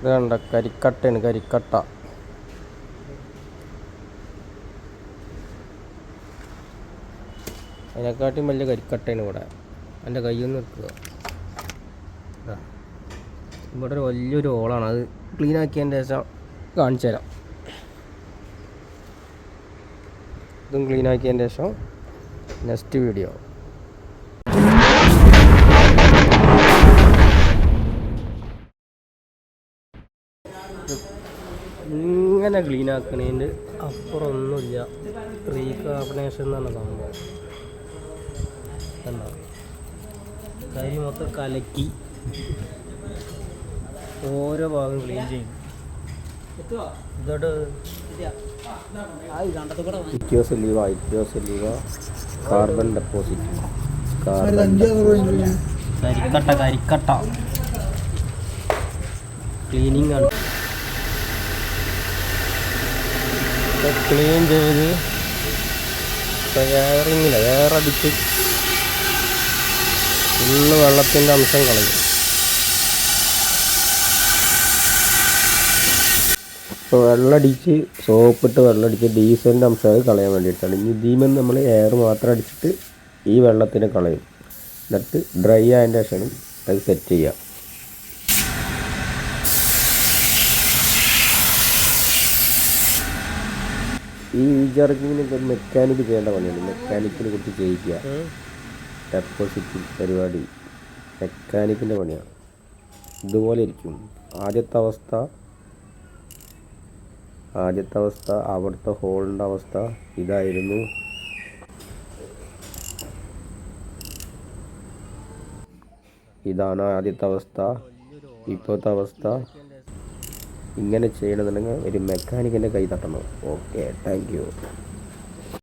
ഇത് കണ്ട കരിക്കട്ടയാണ് കരിക്കട്ട. അതിനെക്കാട്ടിയും വലിയ കരിക്കട്ടയാണ് ഇവിടെ. എന്റെ കയ്യിൽ നിന്ന് നിൽക്കുക. ഇവിടെ ഒരു വലിയൊരു ഹോളാണ് അത് ക്ലീൻ ആക്കിയതിന്റെ ശേഷം കാണിച്ചു തരാം. ഇതും ക്ലീൻ ആക്കിയതിന്റെ ശേഷം നെക്സ്റ്റ് വീഡിയോ ഇങ്ങനെ ക്ലീൻ ആക്കണേന്റെ അപ്പുറം ഒന്നുമില്ല റീകാർബണേഷൻ എന്നാണ് സംഭവം. കണ്ടോ? കരി മൊത്തം കലക്കി ഓരോ ഭാഗം ക്ലീൻ ചെയ്യും. ഇതോട്ട് ഇക്യോസെല്ലീവ ഇക്യോസെല്ലീവ കാർബൺ ഡെപ്പോസിറ്റ് കാർബൺ കരിക്കട്ട കരിക്കട്ട. ക്ലീനിങ് ആണ്. ക്ലീൻ ചെയ്ത് എയറിങ്ങില്ല എയറടിച്ച് ഫുള്ള് വെള്ളത്തിന്റെ അംശം കളയും. ഇപ്പോൾ വെള്ളമടിച്ച് സോപ്പിട്ട് വെള്ളമടിച്ച് ഡീസലിന്റെ അംശം കളയാൻ വേണ്ടിയിട്ടാണ്. ഇനി ഇതീമെന്ന് നമ്മൾ എയർ മാത്രം അടിച്ചിട്ട് ഈ വെള്ളത്തിന് കളയും. എന്നിട്ട് ഡ്രൈ ആയതിന്റെ ശേഷം അത് സെറ്റ് ചെയ്യുക ഈ ജർക്കിങ്ങിനൊക്കെ മെക്കാനിക്ക് ചെയ്യേണ്ട പണിയാണ് മെക്കാനിക്കിനെ കുറിച്ച് ചെയ്യിക്കുക. ഡെപ്പോസിറ്റ് പരിപാടി മെക്കാനിക്കിന്റെ പണിയാണ്. ഇതുപോലെ ഇരിക്കും. ആദ്യത്തെ അവസ്ഥ ആദ്യത്തെ അവസ്ഥ അവിടുത്തെ ഹോളിന്റെ അവസ്ഥ ഇതായിരുന്നു. ഇതാണ് ആദ്യത്തെ അവസ്ഥ. ഇപ്പോഴത്തെ അവസ്ഥ. ഇങ്ങനെ ചെയ്യണമെന്നുണ്ടെങ്കിൽ ഒരു മെക്കാനിക്കിന്റെ കൈ തട്ടണം. Okay thank